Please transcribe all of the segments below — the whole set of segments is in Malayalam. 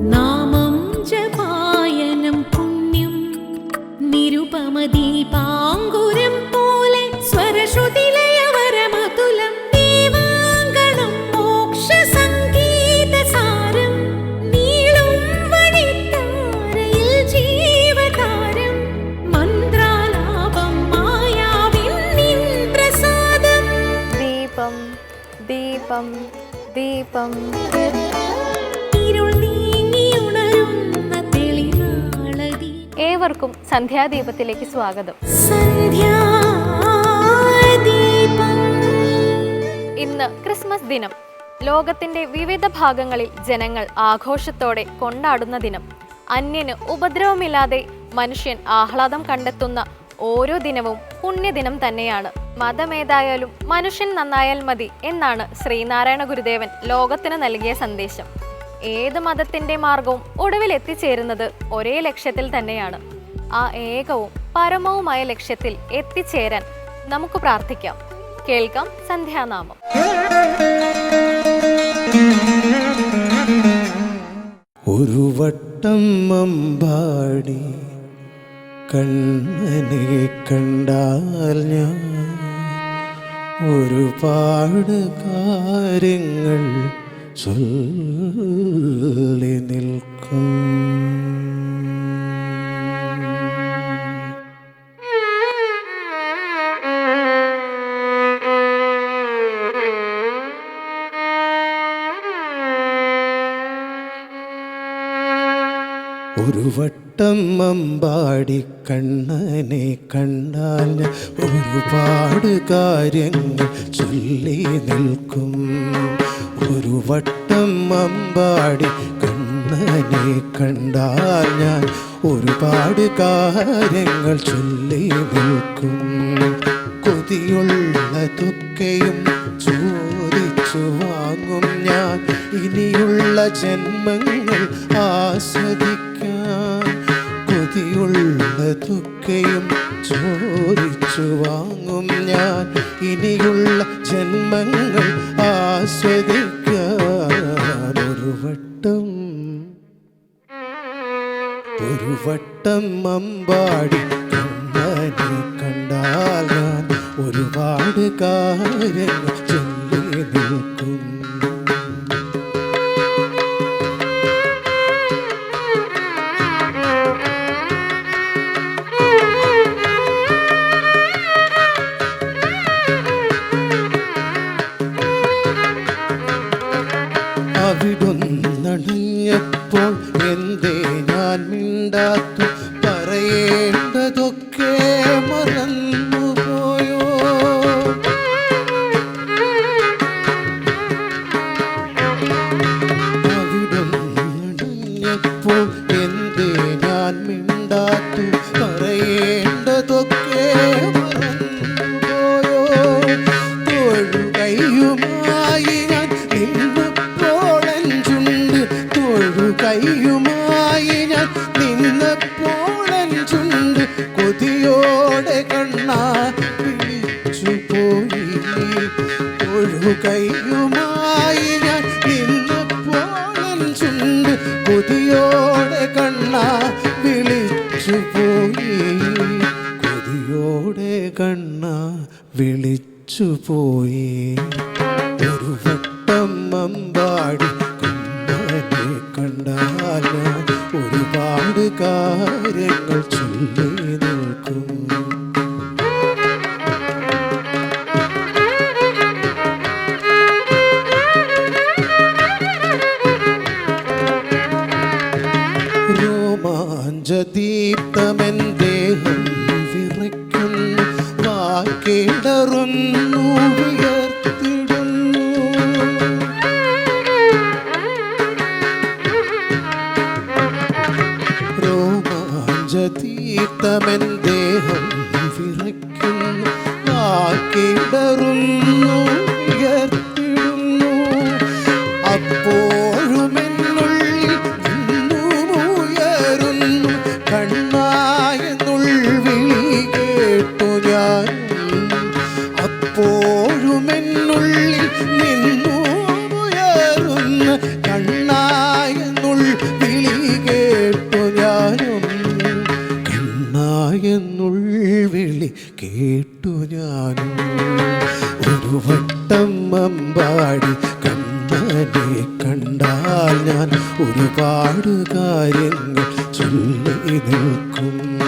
नामं जपा ഏവർക്കും സന്ധ്യാദീപത്തിലേക്ക് സ്വാഗതം. ഇന്ന് ക്രിസ്മസ് ദിനം. ലോകത്തിന്റെ വിവിധ ഭാഗങ്ങളിൽ ജനങ്ങൾ ആഘോഷത്തോടെ കൊണ്ടാടുന്ന ദിനം. അന്യന് ഉപദ്രവമില്ലാതെ മനുഷ്യൻ ആഹ്ലാദം കണ്ടെത്തുന്ന ഓരോ ദിനവും പുണ്യദിനം തന്നെയാണ്. മതമേതായാലും മനുഷ്യൻ നന്നായാൽ മതി എന്നാണ് ശ്രീനാരായണ ഗുരുദേവൻ ലോകത്തിന് നൽകിയ സന്ദേശം. ഏത് മതത്തിന്റെ മാർഗവും ഒടുവിൽ എത്തിച്ചേരുന്നത് ഒരേ ലക്ഷ്യത്തിൽ തന്നെയാണ്. ആ ഏകവും പരമവുമായ ലക്ഷ്യത്തിൽ എത്തിച്ചേരാൻ നമുക്ക് പ്രാർത്ഥിക്കാം. കേൾക്കാം സന്ധ്യാനാമം. ഒരു വട്ടം കണ്ണനെ കണ്ടാൽ ഞാൻ ഒരുപാട് കാര്യങ്ങൾ ചൊല്ലി നിൽക്കും. ഒരു വട്ടം അമ്പാടി കണ്ണനെ കണ്ടാൽ ഒരുപാട് കാര്യങ്ങൾ ചൊല്ലി നിൽക്കും. ഒരു വട്ടം അമ്പാടി കണ്ണനെ കണ്ടാൽ ഞാൻ ഒരുപാട് കാര്യങ്ങൾ ചൊല്ലി നിൽക്കും. കൊതിയുള്ളതൊക്കെയും ചോദിച്ചു വാങ്ങും ഞാൻ. ഇനിയുള്ള ജന്മങ്ങൾ ആസ്വദിക്കാൻ കൊതിയുള്ളതൊക്കെയും ചോദിച്ചു വാങ്ങും ഞാൻ. ഇനിയുള്ള ജന്മങ്ങൾ ആസ്വദിക്കാൻ ഒരു വട്ടം ഒരു വട്ടം അമ്പാടി കണ്ണനെ കണ്ടാൽ ഞാൻ ഒരുപാട് കാര്യങ്ങൾ ചൊല്ലി നിൽക്കും. തൊഴുകയുമായി ഞാൻ നിന്നപ്പോഴഞ്ചുണ്ട് കൊതിയോടെ വാക്കിടറുന്നു വിളി കേട്ടു ഞാനും. ഒരു വട്ടം അമ്പാടി കണ്ണനെ കണ്ടാൽ ഞാൻ ഒരുപാട് കാര്യങ്ങൾ ചൊല്ലി നിൽക്കും.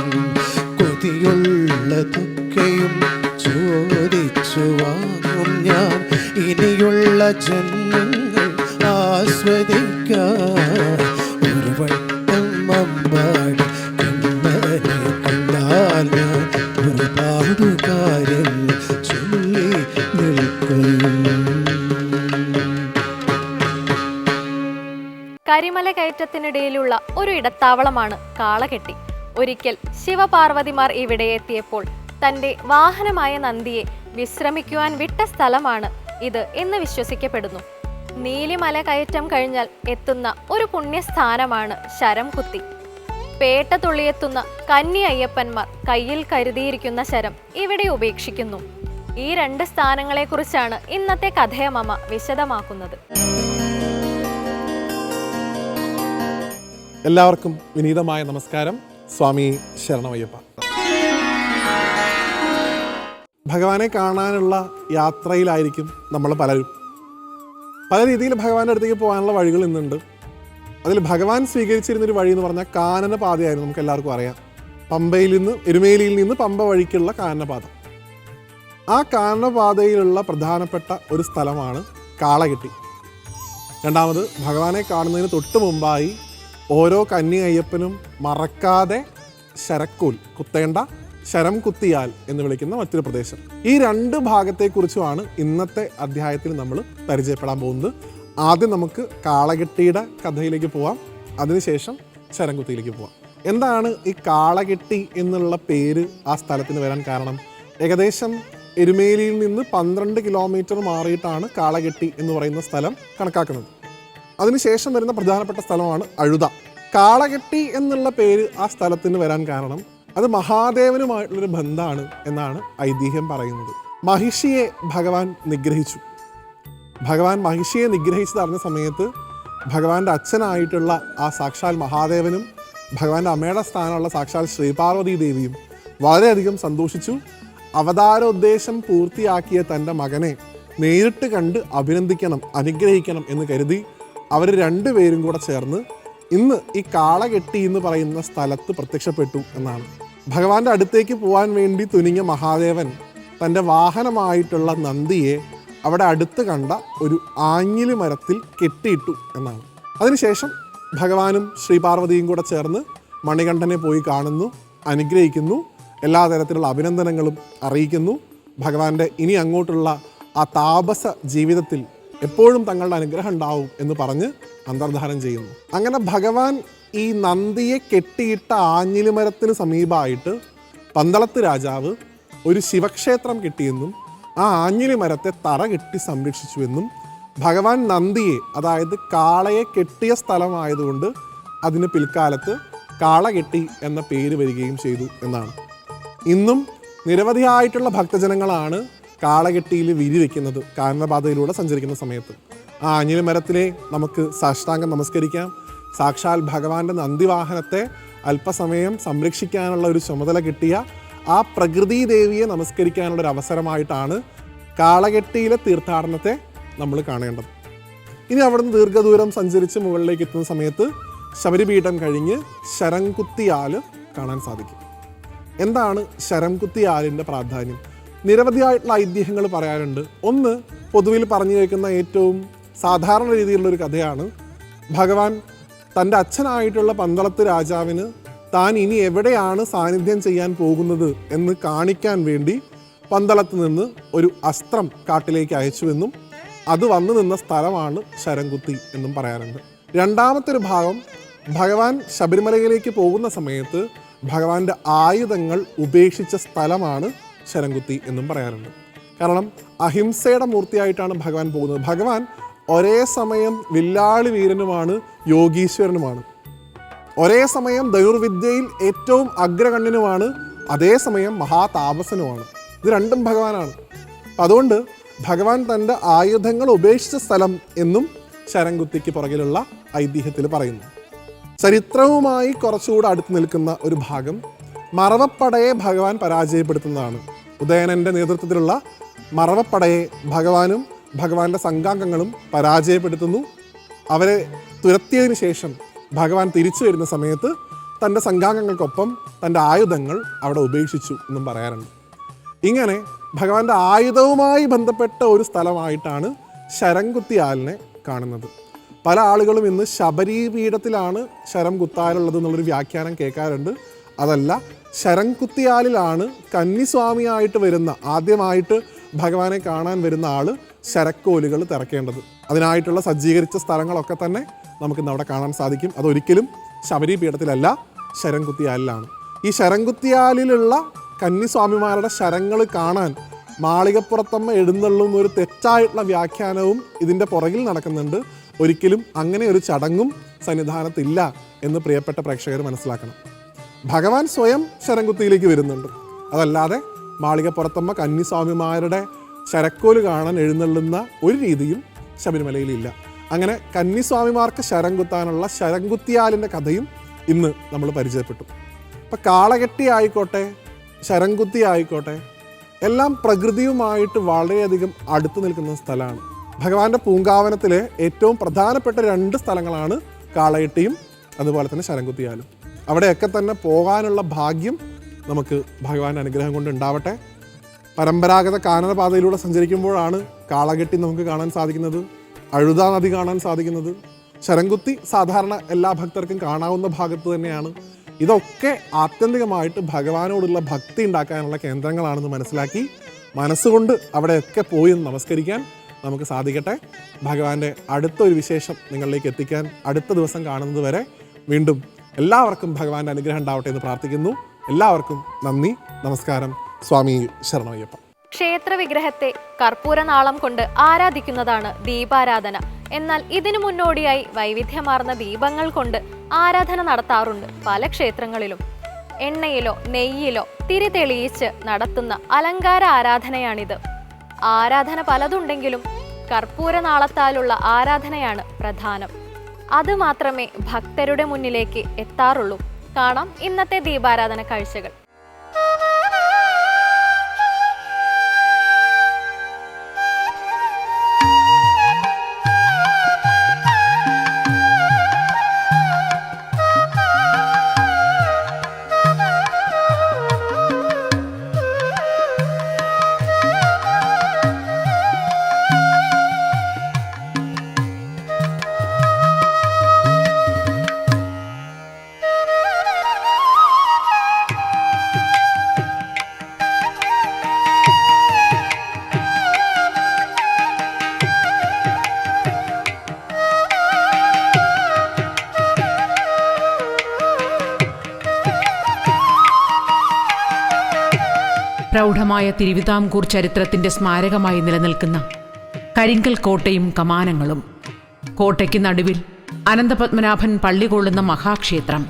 കൊതിയുള്ളതൊക്കെയും ചോദിച്ചു വാങ്ങും ഞാൻ. ഇനിയുള്ള ജന്മം കരിമല കയറ്റത്തിനിടയിലുള്ള ഒരു ഇടത്താവളമാണ് കാളകെട്ടി. ഒരിക്കൽ ശിവപാർവതിമാർ ഇവിടെ എത്തിയപ്പോൾ തന്റെ വാഹനമായ നന്ദിയെ വിശ്രമിക്കുവാൻ വിട്ട സ്ഥലമാണ് ഇത് എന്ന് വിശ്വസിക്കപ്പെടുന്നു. നീലിമല കയറ്റം കഴിഞ്ഞാൽ എത്തുന്ന ഒരു പുണ്യസ്ഥാനമാണ് ശരം കുത്തി പേട്ട തുള്ളിയെത്തുന്ന കന്നി അയ്യപ്പന്മാർ കയ്യിൽ കരുതിയിരിക്കുന്ന ശരം ഇവിടെ ഉപേക്ഷിക്കുന്നു. ഈ രണ്ട് സ്ഥാനങ്ങളെക്കുറിച്ചാണ് ഇന്നത്തെ കഥയമ്മ വിശദമാക്കുന്നത്. എല്ലാവർക്കും വിനീതമായ നമസ്കാരം. സ്വാമി ശരണമയ്യപ്പ. ഭഗവാനെ കാണാനുള്ള യാത്രയിലായിരിക്കും നമ്മൾ പലരും. പല രീതിയിൽ ഭഗവാന്റെ അടുത്തേക്ക് പോകാനുള്ള വഴികൾ ഇന്നുണ്ട്. അതിൽ ഭഗവാൻ സ്വീകരിച്ചിരുന്നൊരു വഴി എന്ന് പറഞ്ഞാൽ കാനന പാതയായിരുന്നു നമുക്ക് എല്ലാവർക്കും അറിയാം. പമ്പയിൽ നിന്ന് എരുമേലിയിൽ നിന്ന് പമ്പ വഴിക്കുള്ള കാനനപാത. ആ കാനനപാതയിലുള്ള പ്രധാനപ്പെട്ട ഒരു സ്ഥലമാണ് കാളകെട്ടി. രണ്ടാമത് ഭഗവാനെ കാണുന്നതിന് തൊട്ട് മുമ്പായി ഓരോ കന്നി അയ്യപ്പനും മറക്കാതെ ശരക്കൂൽ കുത്തേണ്ട ശരം കുത്തിയാൽ എന്ന് വിളിക്കുന്ന മറ്റൊരു പ്രദേശം. ഈ രണ്ട് ഭാഗത്തെക്കുറിച്ചുമാണ് ഇന്നത്തെ അധ്യായത്തിൽ നമ്മൾ പരിചയപ്പെടാൻ പോകുന്നത്. ആദ്യം നമുക്ക് കാളകെട്ടിയുടെ കഥയിലേക്ക് പോവാം. അതിനുശേഷം ശരം കുത്തിയിലേക്ക് പോവാം. എന്താണ് ഈ കാളകെട്ടി എന്നുള്ള പേര് ആ സ്ഥലത്തിന് വരാൻ കാരണം? ഏകദേശം എരുമേലിയിൽ നിന്ന് പന്ത്രണ്ട് കിലോമീറ്റർ മാറിയിട്ടാണ് കാളകെട്ടി എന്ന് പറയുന്ന സ്ഥലം കണക്കാക്കുന്നത്. അതിനുശേഷം വരുന്ന പ്രധാനപ്പെട്ട സ്ഥലമാണ് അഴുത. കാളകെട്ടി എന്നുള്ള പേര് ആ സ്ഥലത്തിന് വരാൻ കാരണം അത് മഹാദേവനുമായിട്ടുള്ളൊരു ബന്ധമാണ് എന്നാണ് ഐതിഹ്യം പറയുന്നത്. മഹിഷിയെ ഭഗവാൻ നിഗ്രഹിച്ചു. ഭഗവാൻ മഹിഷിയെ നിഗ്രഹിച്ചു നിഗ്രഹിച്ചതറിഞ്ഞ സമയത്ത് ഭഗവാന്റെ അച്ഛനായിട്ടുള്ള ആ സാക്ഷാൽ മഹാദേവനും ഭഗവാന്റെ അമ്മയുടെ സ്ഥാനമുള്ള സാക്ഷാൽ ശ്രീപാർവതി ദേവിയും വളരെയധികം സന്തോഷിച്ചു. അവതാരോദ്ദേശം പൂർത്തിയാക്കിയ തന്റെ മകനെ നേരിട്ട് കണ്ട് അഭിനന്ദിക്കണം അനുഗ്രഹിക്കണം എന്ന് കരുതി അവർ രണ്ടുപേരും കൂടെ ചേർന്ന് ഇന്ന് ഈ കാളകെട്ടി എന്ന് പറയുന്ന സ്ഥലത്ത് പ്രത്യക്ഷപ്പെട്ടു എന്നാണ്. ഭഗവാന്റെ അടുത്തേക്ക് പോകാൻ വേണ്ടി തുനിഞ്ഞ മഹാദേവൻ തന്റെ വാഹനമായിട്ടുള്ള നന്ദിയെ അവിടെ അടുത്ത് കണ്ട ഒരു ആഞ്ഞിലി മരത്തിൽ കെട്ടിയിട്ടു എന്നാണ്. അതിനുശേഷം ഭഗവാനും ശ്രീപാർവതിയും കൂടെ ചേർന്ന് മണികണ്ഠനെ പോയി കാണുന്നു അനുഗ്രഹിക്കുന്നു എല്ലാ തരത്തിലുള്ള അഭിനന്ദനങ്ങളും അറിയിക്കുന്നു. ഭഗവാന്റെ ഇനി അങ്ങോട്ടുള്ള ആ താപസ ജീവിതത്തിൽ എപ്പോഴും തങ്ങളുടെ അനുഗ്രഹം ഉണ്ടാവും എന്ന് പറഞ്ഞ് അന്തർധാരം ചെയ്യുന്നു. അങ്ങനെ ഭഗവാൻ ഈ നന്ദിയെ കെട്ടിയിട്ട ആഞ്ഞിലിമരത്തിന് സമീപമായിട്ട് പന്തളത്ത് രാജാവ് ഒരു ശിവക്ഷേത്രം കെട്ടിയെന്നും ആ ആഞ്ഞിലിമരത്തെ തറ കെട്ടി സംരക്ഷിച്ചുവെന്നും ഭഗവാൻ നന്ദിയെ അതായത് കാളയെ കെട്ടിയ സ്ഥലമായതുകൊണ്ട് അതിന് പിൽക്കാലത്ത് കാളകെട്ടി എന്ന പേര് വരികയും ചെയ്തു എന്നാണ്. ഇന്നും നിരവധിയായിട്ടുള്ള ഭക്തജനങ്ങളാണ് കാളകെട്ടിയിൽ വിരി വെക്കുന്നത് കാനനപാതയിലൂടെ സഞ്ചരിക്കുന്ന സമയത്ത്. ആ അഞ്ഞിൽ മരത്തിലെ നമുക്ക് സാഷ്ടാംഗം നമസ്കരിക്കാം. സാക്ഷാൽ ഭഗവാന്റെ നന്ദിവാഹനത്തെ അല്പസമയം സംരക്ഷിക്കാനുള്ള ഒരു ചുമതല കിട്ടിയ ആ പ്രകൃതി ദേവിയെ നമസ്കരിക്കാനുള്ള ഒരു അവസരമായിട്ടാണ് കാളകെട്ടിയിലെ തീർത്ഥാടനത്തെ നമ്മൾ കാണേണ്ടത്. ഇനി അവിടുന്ന് ദീർഘദൂരം സഞ്ചരിച്ച് മുകളിലേക്ക് എത്തുന്ന സമയത്ത് ശബരിപീഠം കഴിഞ്ഞ് ശരംകുത്തിയാൽ കാണാൻ സാധിക്കും. എന്താണ് ശരംകുത്തിയാലിന്റെ പ്രാധാന്യം? നിരവധിയായിട്ടുള്ള ഐതിഹ്യങ്ങൾ പറയാനുണ്ട്. ഒന്ന് പൊതുവിൽ പറഞ്ഞു കേൾക്കുന്ന ഏറ്റവും സാധാരണ രീതിയിലുള്ള ഒരു കഥയാണ്. ഭഗവാൻ തന്റെ അച്ഛനായിട്ടുള്ള പന്തളത്ത് രാജാവിന് താൻ ഇനി എവിടെയാണ് സാന്നിധ്യം ചെയ്യാൻ പോകുന്നത് എന്ന് കാണിക്കാൻ വേണ്ടി പന്തളത്ത് നിന്ന് ഒരു അസ്ത്രം കാട്ടിലേക്ക് അയച്ചുവെന്നും അത് വന്നു നിന്ന സ്ഥലമാണ് ശരംകുത്തി എന്നും പറയാറുണ്ട് രണ്ടാമത്തെ ഒരു ഭാഗം ഭഗവാൻ ശബരിമലയിലേക്ക് പോകുന്ന സമയത്ത് ഭഗവാന്റെ ആയുധങ്ങൾ ഉപേക്ഷിച്ച സ്ഥലമാണ് ശരംകുത്തി എന്നും പറയാറുണ്ട്. കാരണം അഹിംസയുടെ മൂർത്തിയായിട്ടാണ് ഭഗവാൻ പോകുന്നത്. ഭഗവാൻ ഒരേ സമയം വില്ലാളി വീരനുമാണ് യോഗീശ്വരനുമാണ്. ഒരേ സമയം ധനുർവിദ്യയിൽ ഏറ്റവും അഗ്രഗണ്യനുമാണ് അതേസമയം മഹാതാപസനുമാണ്. ഇത് രണ്ടും ഭഗവാനാണ്. അതുകൊണ്ട് ഭഗവാൻ തന്റെ ആയുധങ്ങൾ ഉപേക്ഷിച്ച സ്ഥലം എന്നും ശരംകുത്തിക്ക് പുറകിലുള്ള ഐതിഹ്യത്തിൽ പറയുന്നു. ചരിത്രവുമായി കുറച്ചുകൂടെ അടുത്ത് നിൽക്കുന്ന ഒരു ഭാഗം മറവപ്പടയെ ഭഗവാൻ പരാജയപ്പെടുത്തുന്നതാണ്. ഉദയനന്റെ അവരെ തുരത്തിയതിനു ശേഷം ഭഗവാൻ തിരിച്ചു വരുന്ന സമയത്ത് തന്റെ സംഘാംഗങ്ങൾക്കൊപ്പം തന്റെ ആയുധങ്ങൾ അവിടെ ഉപേക്ഷിച്ചു എന്നും പറയാറുണ്ട്. ഇങ്ങനെ ഭഗവാന്റെ ആയുധവുമായി ബന്ധപ്പെട്ട ഒരു സ്ഥലമായിട്ടാണ് ശരംകുത്തിയാലിനെ കാണുന്നത്. പല ആളുകളും ഇന്ന് ശബരി പീഠത്തിലാണ് ശരം കുത്താലുള്ളത് എന്നുള്ളൊരു വ്യാഖ്യാനം കേൾക്കാറുണ്ട്. അതല്ല ശരംകുത്തിയാലിലാണ് കന്നിസ്വാമിയായിട്ട് വരുന്ന ആദ്യമായിട്ട് ഭഗവാനെ കാണാൻ വരുന്ന ആൾ ശരക്കോലുകൾ തിറക്കേണ്ടത് അതിനായിട്ടുള്ള സജ്ജീകരിച്ച സ്ഥലങ്ങളൊക്കെ തന്നെ നമുക്കിന്ന് അവിടെ കാണാൻ സാധിക്കും. അതൊരിക്കലും ശബരി പീഠത്തിലല്ല ശരംകുത്തിയാലിലാണ് ഈ ശരംകുത്തിയാലിലുള്ള കന്നിസ്വാമിമാരുടെ ശരങ്ങൾ കാണാൻ മാളികപ്പുറത്തമ്മ എഴുന്നള്ളുന്ന ഒരു തെറ്റായിട്ടുള്ള വ്യാഖ്യാനവും ഇതിന്റെ പുറകിൽ നടക്കുന്നുണ്ട്. ഒരിക്കലും അങ്ങനെ ഒരു ചടങ്ങും സന്നിധാനത്തില്ല എന്ന് പ്രിയപ്പെട്ട പ്രേക്ഷകർ മനസ്സിലാക്കണം. ഭഗവാൻ സ്വയം ശരംകുത്തിയിലേക്ക് വരുന്നുണ്ട്. അതല്ലാതെ മാളികപ്പുറത്തമ്മ കന്നിസ്വാമിമാരുടെ ശരക്കോൽ കാണാൻ എഴുന്നള്ളുന്ന ഒരു രീതിയും ശബരിമലയിലില്ല. അങ്ങനെ കന്നിസ്വാമിമാർക്ക് ശരംകുത്താനുള്ള ശരംകുത്തിയാലിന്റെ കഥയും ഇന്ന് നമ്മൾ പരിചയപ്പെട്ടു. ഇപ്പം കാളകെട്ടി ആയിക്കോട്ടെ ശരംകുത്തി ആയിക്കോട്ടെ എല്ലാം പ്രകൃതിയുമായിട്ട് വളരെയധികം അടുത്തു നിൽക്കുന്ന സ്ഥലമാണ്. ഭഗവാന്റെ പൂങ്കാവനത്തിലെ ഏറ്റവും പ്രധാനപ്പെട്ട രണ്ട് സ്ഥലങ്ങളാണ് കാളകെട്ടിയും അതുപോലെ തന്നെ ശരംകുത്തിയാലും അവിടെയൊക്കെ തന്നെ പോകാനുള്ള ഭാഗ്യം നമുക്ക് ഭഗവാൻ അനുഗ്രഹം കൊണ്ട് ഉണ്ടാവട്ടെ. പരമ്പരാഗത കാനനപാതയിലൂടെ സഞ്ചരിക്കുമ്പോഴാണ് കാളകെട്ടി നമുക്ക് കാണാൻ സാധിക്കുന്നത് അഴുതാ നദി കാണാൻ സാധിക്കുന്നത്. ശരംകുത്തി സാധാരണ എല്ലാ ഭക്തർക്കും കാണാവുന്ന ഭാഗത്ത് തന്നെയാണ്. ഇതൊക്കെ ആത്യന്തികമായിട്ട് ഭഗവാനോടുള്ള ഭക്തി ഉണ്ടാക്കാനുള്ള കേന്ദ്രങ്ങളാണെന്ന് മനസ്സിലാക്കി മനസ്സുകൊണ്ട് അവിടെയൊക്കെ പോയി നമസ്കരിക്കാൻ നമുക്ക് സാധിക്കട്ടെ. ഭഗവാന്റെ അടുത്തൊരു വിശേഷം നിങ്ങളിലേക്ക് എത്തിക്കാൻ അടുത്ത ദിവസം കാണുന്നത് വരെ വീണ്ടും എല്ലാവർക്കും ഭഗവാന്റെ അനുഗ്രഹം ഉണ്ടാവട്ടെ എന്ന് പ്രാർത്ഥിക്കുന്നു. എല്ലാവർക്കും നന്ദി. നമസ്കാരം. സ്വാമി ശരണമയ്യപ്പ. ക്ഷേത്ര വിഗ്രഹത്തെ കർപ്പൂരനാളം കൊണ്ട് ആരാധിക്കുന്നതാണ് ദീപാരാധന. എന്നാൽ ഇതിനു മുന്നോടിയായി വൈവിധ്യമാർന്ന ദീപങ്ങൾ കൊണ്ട് ആരാധന നടത്താറുണ്ട് പല ക്ഷേത്രങ്ങളിലും. എണ്ണയിലോ നെയ്യിലോ തിരി തെളിയിച്ച് നടത്തുന്ന അലങ്കാര ആരാധനയാണിത്. ആരാധന പലതുണ്ടെങ്കിലും കർപ്പൂരനാളത്താലുള്ള ആരാധനയാണ് പ്രധാനം. അത് മാത്രമേ ഭക്തരുടെ മുന്നിലേക്ക് എത്താറുള്ളൂ. കാണാം ഇന്നത്തെ ദീപാരാധന കാഴ്ചകൾ. പ്രൗഢമായ തിരുവിതാംകൂർ ചരിത്രത്തിന്റെ സ്മാരകമായി നിലനിൽക്കുന്ന കരിങ്കൽ കോട്ടയും കമാനങ്ങളും. കോട്ടയ്ക്ക് നടുവിൽ അനന്തപത്മനാഭൻ പള്ളി കൊള്ളുന്ന മഹാക്ഷേത്രം.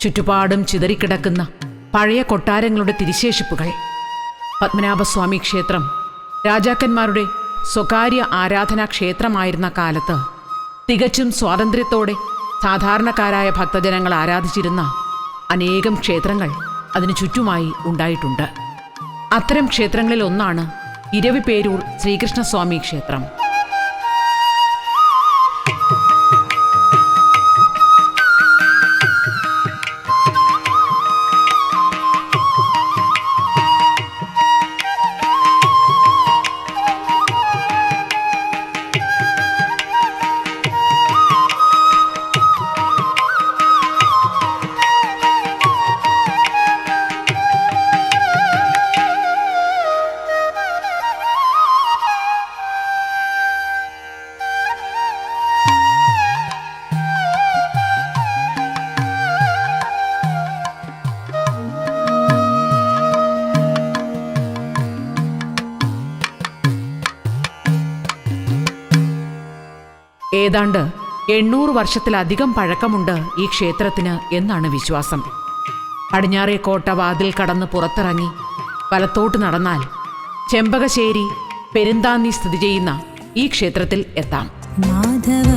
ചുറ്റുപാടും ചിതറിക്കിടക്കുന്ന പഴയ കൊട്ടാരങ്ങളുടെ തിരിശേഷിപ്പുകൾ. പത്മനാഭസ്വാമി ക്ഷേത്രം രാജാക്കന്മാരുടെ സ്വകാര്യ ആരാധനാ ക്ഷേത്രമായിരുന്ന കാലത്ത് തികച്ചും സ്വാതന്ത്ര്യത്തോടെ സാധാരണക്കാരായ ഭക്തജനങ്ങൾ ആരാധിച്ചിരുന്ന അനേകം ക്ഷേത്രങ്ങൾ അതിനു ചുറ്റുമായി ഉണ്ടായിട്ടുണ്ട്. അത്തരം ക്ഷേത്രങ്ങളിൽ ഒന്നാണ് ഇരവിപേരൂർ ശ്രീകൃഷ്ണസ്വാമി ക്ഷേത്രം. ഏതാണ്ട് എണ്ണൂറ് വർഷത്തിലധികം പഴക്കമുണ്ട് ഈ ക്ഷേത്രത്തിന് എന്നാണ് വിശ്വാസം. പടിഞ്ഞാറേ കോട്ട വാതിൽ കടന്ന് പുറത്തിറങ്ങി വലത്തോട്ട് നടന്നാൽ ചെമ്പകശ്ശേരി പെരുന്താന്നി സ്ഥിതി ചെയ്യുന്ന ഈ ക്ഷേത്രത്തിൽ എത്താം. മാധവ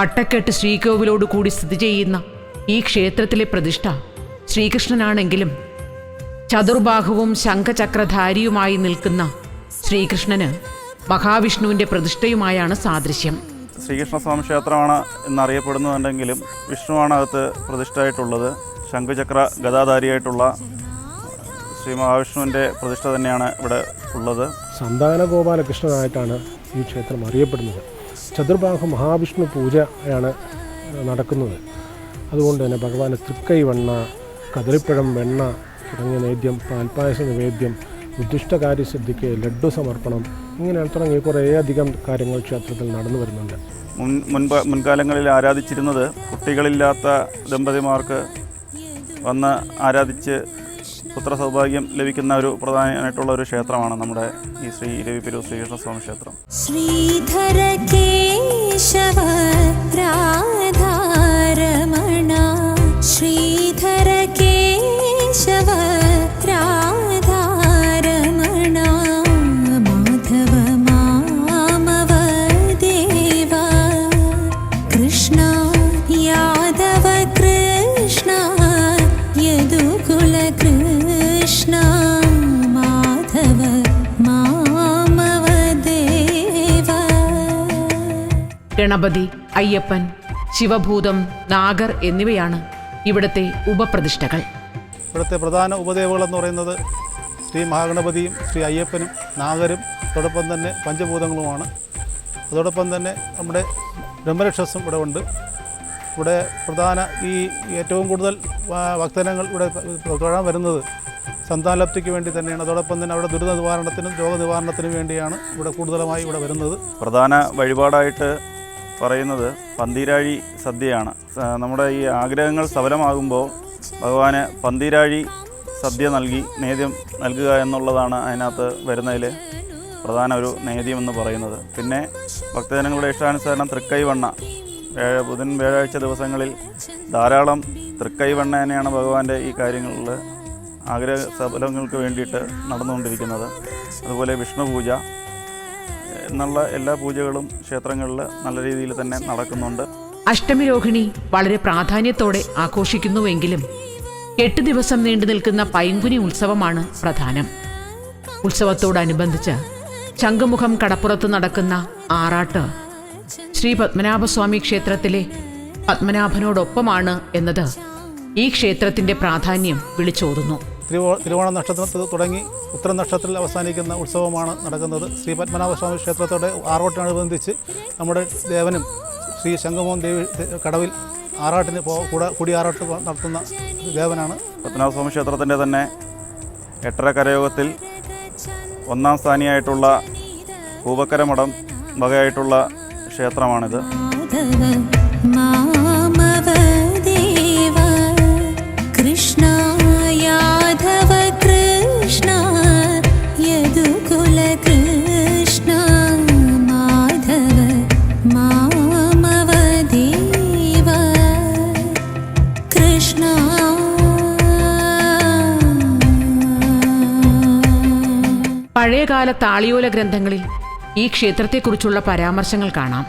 വട്ടക്കെട്ട് ശ്രീകോവിലോട് കൂടി സ്ഥിതി ചെയ്യുന്ന ഈ ക്ഷേത്രത്തിലെ പ്രതിഷ്ഠ ശ്രീകൃഷ്ണനാണെങ്കിലും ചതുർബാഹുവും ശംഖചക്രധാരിയുമായി നിൽക്കുന്ന ശ്രീകൃഷ്ണന് മഹാവിഷ്ണുവിന്റെ പ്രതിഷ്ഠയുമായാണ് സാദൃശ്യം. ശ്രീകൃഷ്ണസ്വാമി ക്ഷേത്രമാണ് എന്നറിയപ്പെടുന്നുണ്ടെങ്കിലും വിഷ്ണുവാണ് അകത്ത് പ്രതിഷ്ഠയായിട്ടുള്ളത്. ശംഖുചക്ര ഗതാധാരിയായിട്ടുള്ള ശ്രീ മഹാവിഷ്ണുവിന്റെ പ്രതിഷ്ഠ തന്നെയാണ് ഇവിടെ ഉള്ളത്. സന്താന ഗോപാലകൃഷ്ണനായിട്ടാണ് ഈ ക്ഷേത്രം അറിയപ്പെടുന്നത്. ചതുർബാഹു മഹാവിഷ്ണു പൂജയാണ് നടക്കുന്നത്. അതുകൊണ്ട് തന്നെ ഭഗവാന് തൃക്കൈ വെണ്ണ കദളിപ്പഴം വെണ്ണ തുടങ്ങിയ നേദ്യം പാൽപ്പായസ നിവേദ്യം ഉദ്ദിഷ്ടകാര്യസിദ്ധിക്ക് ലഡ്ഡു സമർപ്പണം ഇങ്ങനെ തുടങ്ങി കുറേയധികം കാര്യങ്ങൾ ക്ഷേത്രത്തിൽ നടന്നു വരുന്നുണ്ട്. മുൻ മുൻപ് മുൻകാലങ്ങളിൽ ആരാധിച്ചിരുന്നത് കുട്ടികളില്ലാത്ത ദമ്പതിമാർക്ക് വന്ന് ആരാധിച്ച് പുത്ര സൗഭാഗ്യം ലഭിക്കുന്ന ഒരു പ്രധാനമായിട്ടുള്ള ഒരു ക്ഷേത്രമാണ് നമ്മുടെ ഈ ശ്രീ രവി പെരൂർ ശ്രീകൃഷ്ണസ്വാമി ക്ഷേത്രം. ശ്രീധര കേശവ ഗണപതി അയ്യപ്പൻ ശിവഭൂതം നാഗർ എന്നിവയാണ് ഇവിടുത്തെ ഉപപ്രതിഷ്ഠകൾ. ഇവിടുത്തെ പ്രധാന ഉപദേവകളെന്ന് പറയുന്നത് ശ്രീ മഹാഗണപതിയും ശ്രീ അയ്യപ്പനും നാഗരും അതോടൊപ്പം തന്നെ പഞ്ചഭൂതങ്ങളുമാണ്. അതോടൊപ്പം തന്നെ നമ്മുടെ ബ്രഹ്മരക്ഷസും ഇവിടെ ഉണ്ട്. ഇവിടെ പ്രധാന ഈ ഏറ്റവും കൂടുതൽ ഭക്തനങ്ങൾ ഭക്തജനങ്ങൾ ഇവിടെ തൊഴാൻ വരുന്നത് സന്താനലബ്ധിക്ക് വേണ്ടി തന്നെയാണ്. അതോടൊപ്പം തന്നെ അവിടെ ദുരിത നിവാരണത്തിനും രോഗനിവാരണത്തിനും വേണ്ടിയാണ് ഇവിടെ കൂടുതലായി ഇവിടെ വരുന്നത്. പ്രധാന വഴിപാടായിട്ട് പറയുന്നത് പന്തീരാഴി സദ്യയാണ്. നമ്മുടെ ഈ ആഗ്രഹങ്ങൾ സഫലമാകുമ്പോൾ ഭഗവാന് പന്തീരാഴി സദ്യ നൽകി നേദ്യം നൽകുക എന്നുള്ളതാണ് അതിനകത്ത് വരുന്നതിൽ പ്രധാന ഒരു നേദ്യം എന്ന് പറയുന്നത്. പിന്നെ ഭക്തജനങ്ങളുടെ ഇഷ്ടാനുസരണം തൃക്കൈവണ്ണ. ബുധൻ വ്യാഴാഴ്ച ദിവസങ്ങളിൽ ധാരാളം തൃക്കൈവണ്ണ തന്നെയാണ് ഭഗവാന്റെ ഈ കാര്യങ്ങളിൽ ആഗ്രഹ സഫലങ്ങൾക്ക് വേണ്ടിയിട്ട് നടന്നുകൊണ്ടിരിക്കുന്നത്. അതുപോലെ വിഷ്ണു പൂജ എന്നുള്ള എല്ലാ പൂജകളും ക്ഷേത്രങ്ങളിൽ നല്ല രീതിയിൽ തന്നെ നടക്കുന്നുണ്ട്. അഷ്ടമി രോഹിണി വളരെ പ്രാധാന്യത്തോടെ ആഘോഷിക്കുന്നുവെങ്കിലും എട്ട് ദിവസം നീണ്ടു നിൽക്കുന്ന പൈങ്കുനി ഉത്സവമാണ് പ്രധാനം. ഉത്സവത്തോടനുബന്ധിച്ച് ശംഖുമുഖം കടപ്പുറത്ത് നടക്കുന്ന ആറാട്ട് ശ്രീ പത്മനാഭസ്വാമി ക്ഷേത്രത്തിലെ പത്മനാഭനോടൊപ്പമാണ് എന്നത് ഈ ക്ഷേത്രത്തിന്റെ പ്രാധാന്യം വിളിച്ചോതുന്നു. തിരുവോ തിരുവോണ നക്ഷത്രത്തിൽ തുടങ്ങി ഉത്തര നക്ഷത്രത്തിൽ അവസാനിക്കുന്ന ഉത്സവമാണ് നടക്കുന്നത്. ശ്രീ പത്മനാഭസ്വാമി ക്ഷേത്രത്തോടെ ആറോട്ടിനനുബന്ധിച്ച് നമ്മുടെ ദേവനും ശ്രീ ശംഖമോൻ ദേവി കടവിൽ ആറാട്ടിന് പോ കൂടെ കുടിയാറാട്ട് നടത്തുന്ന ദേവനാണ്. പത്മനാഭസ്വാമി ക്ഷേത്രത്തിന്റെ തന്നെ എട്ടര കരയോഗത്തിൽ ഒന്നാം സ്ഥാനിയായിട്ടുള്ള പൂവക്കര മഠം വകയായിട്ടുള്ള ക്ഷേത്രമാണിത്. പഴയകാല താളിയോല ഗ്രന്ഥങ്ങളിൽ ഈ ക്ഷേത്രത്തെക്കുറിച്ചുള്ള പരാമർശങ്ങൾ കാണാം.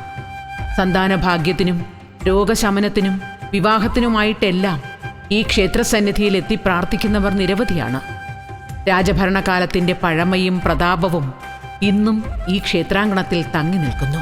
സന്താന ഭാഗ്യത്തിനും രോഗശമനത്തിനും വിവാഹത്തിനുമായിട്ടെല്ലാം ഈ ക്ഷേത്രസന്നിധിയിൽ എത്തി പ്രാർത്ഥിക്കുന്നവർ നിരവധിയാണ്. രാജഭരണകാലത്തിന്റെ പഴമയും പ്രതാപവും ഇന്നും ഈ ക്ഷേത്രാങ്കണത്തിൽ തങ്ങി നിൽക്കുന്നു.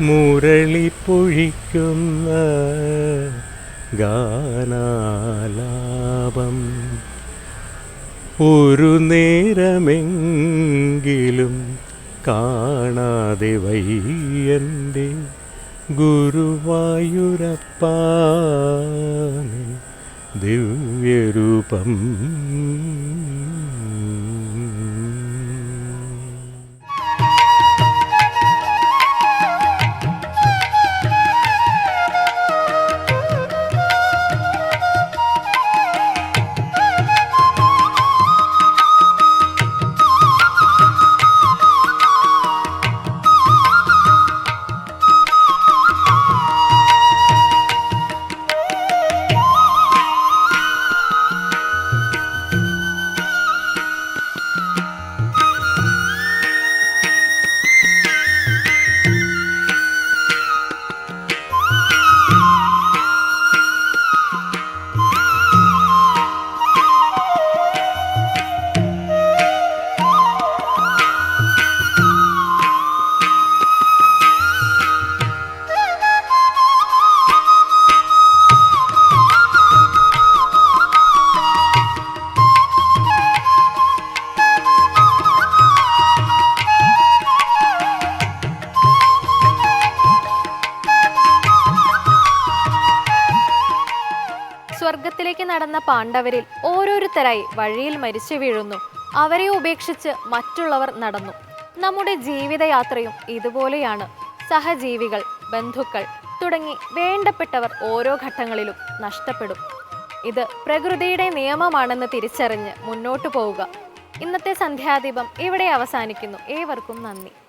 മുരളി പൊഴിക്കുന്ന ഗാനാലാപം. ഒരു നേരമെങ്കിലും കാണാതെ വയ്യന്റെ ഗുരുവായൂരപ്പാ ദിവ്യരൂപം പാണ്ഡവരിൽ ഓരോരുത്തരായി വഴിയിൽ മരിച്ചു വീഴുന്നു. അവരെ ഉപേക്ഷിച്ച് മറ്റുള്ളവർ നടന്നു. നമ്മുടെ ജീവിതയാത്രയും ഇതുപോലെയാണ്. സഹജീവികൾ ബന്ധുക്കൾ തുടങ്ങി വേണ്ടപ്പെട്ടവർ ഓരോ ഘട്ടങ്ങളിലും നഷ്ടപ്പെടും. ഇത് പ്രകൃതിയുടെ നിയമമാണെന്ന് തിരിച്ചറിഞ്ഞ് മുന്നോട്ടു പോവുക. ഇന്നത്തെ സന്ധ്യാദീപം ഇവിടെ അവസാനിക്കുന്നു. ഏവർക്കും നന്ദി.